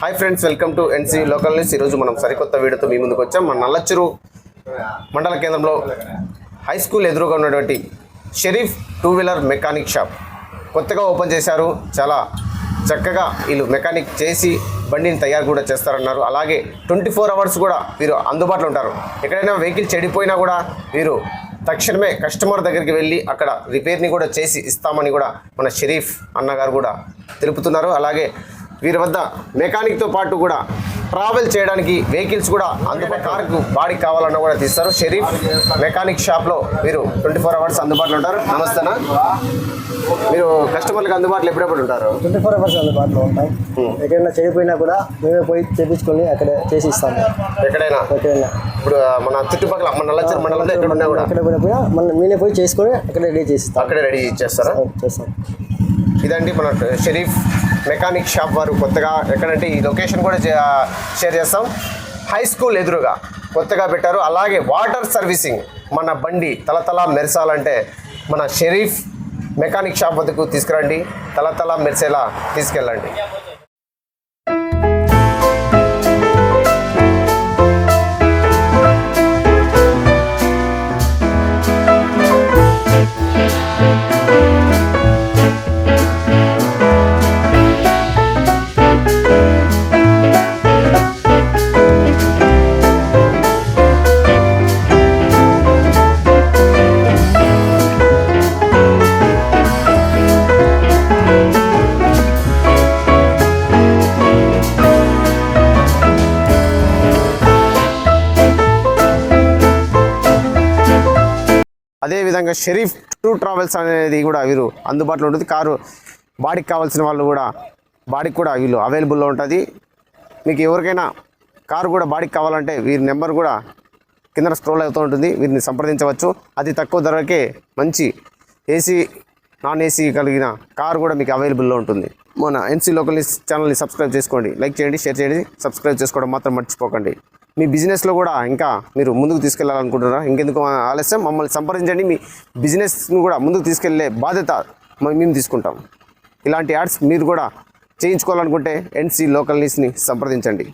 Hi friends welcome to NC local news. ఈరోజు మనం సరికొత్త వీడియోతో మీ ముందుకు వచ్చాం. మన నల్లచెరు మండల కేంద్రంలో హై స్కూల్ ఎదురుగా ఉన్నటువంటి Sharif two wheeler mechanic shop కొత్తగా ఓపెన్ చేశారు. చాలా చక్కగా వీళ్ళు మెకానిక్ చేసి బండిని తయారు కూడా చేస్తారన్నారు. అలాగే ట్వంటీ ఫోర్ అవర్స్ కూడా వీరు అందుబాటులో ఉంటారు. ఎక్కడైనా వెహికల్ చెడిపోయినా కూడా వీరు తక్షణమే కస్టమర్ దగ్గరికి వెళ్ళి అక్కడ రిపేర్ని కూడా చేసి ఇస్తామని కూడా మన షరీఫ్ అన్నగారు కూడా తెలుపుతున్నారు. అలాగే వీరి వద్ద మెకానిక్తో పాటు కూడా ట్రావెల్ చేయడానికి వెహికల్స్ కూడా అందుబాటు కార్కు బాడీకి కావాలన్నా కూడా తీస్తారు. షరీఫ్ మెకానిక్ షాప్లో మీరు ట్వంటీ ఫోర్ అవర్స్ అందుబాటులో ఉంటారు. నమస్తేనా మీరు కస్టమర్లకు అందుబాటులో ఎప్పుడెప్పుడు ఉంటారు? ట్వంటీ ఫోర్ అవర్స్ అందుబాటులో ఉంటాం. ఎక్కడైనా చెడిపోయినా కూడా మేమే పోయి చేపించుకొని అక్కడే చేసి ఇస్తాము ఎక్కడైనా? ఎక్కడైనా. ఇప్పుడు మన చుట్టుపక్కల మన నల్లచర్ మండలంలో ఎక్కడ ఉన్నా కూడా? పోయినా పోయినా మన మేమే పోయి చేసుకొని అక్కడే రెడీ చేసి అక్కడే రెడీ చేస్తారా? చేస్తాం. ఇదండి మన షరీఫ్ మెకానిక్ షాప్ వారు కొత్తగా ఎక్కడంటే ఈ లొకేషన్ కూడా చే- షేర్ చేస్తాం. హై స్కూల్ ఎదురుగా కొత్తగా పెట్టారు. అలాగే వాటర్ సర్వీసింగ్ మన బండి తలతల మెరసాలంటే మన షరీఫ్ మెకానిక్ షాప్ వద్దకు తీసుకురండి. తలతల మెరిసేలా తీసుకెళ్ళండి. అదేవిధంగా షరీఫ్ టూ ట్రావెల్స్ అనేది కూడా వీరు అందుబాటులో ఉంటుంది. కారు బాడీకి కావాల్సిన వాళ్ళు కూడా బాడీకి కూడా వీళ్ళు అవైలబుల్లో ఉంటుంది. మీకు ఎవరికైనా కారు కూడా బాడీకి కావాలంటే వీరి నెంబర్ కూడా కింద స్క్రోల్ అవుతూ ఉంటుంది. వీరిని సంప్రదించవచ్చు. అతి తక్కువ ధరకే మంచి ఏసీ నాన్ ఏసీ కలిగిన కారు కూడా మీకు అవైలబుల్లో ఉంటుంది. మన ఎన్సీ లోకల్ ఛానల్ని సబ్స్క్రైబ్ చేసుకోండి. లైక్ చేయండి షేర్ చేయండి. సబ్స్క్రైబ్ చేసుకోవడం మాత్రం మర్చిపోకండి. మీ బిజినెస్లో కూడా ఇంకా మీరు ముందుకు తీసుకెళ్ళాలనుకుంటున్నారా ఇంకెందుకు ఆలస్యం? మమ్మల్ని సంప్రదించండి. మీ బిజినెస్ను కూడా ముందుకు తీసుకెళ్ళే బాధ్యత మేము తీసుకుంటాం. ఇలాంటి యాడ్స్ మీరు కూడా చేయించుకోవాలనుకుంటే ఎన్సీ లోకల్ న్యూస్ని సంప్రదించండి.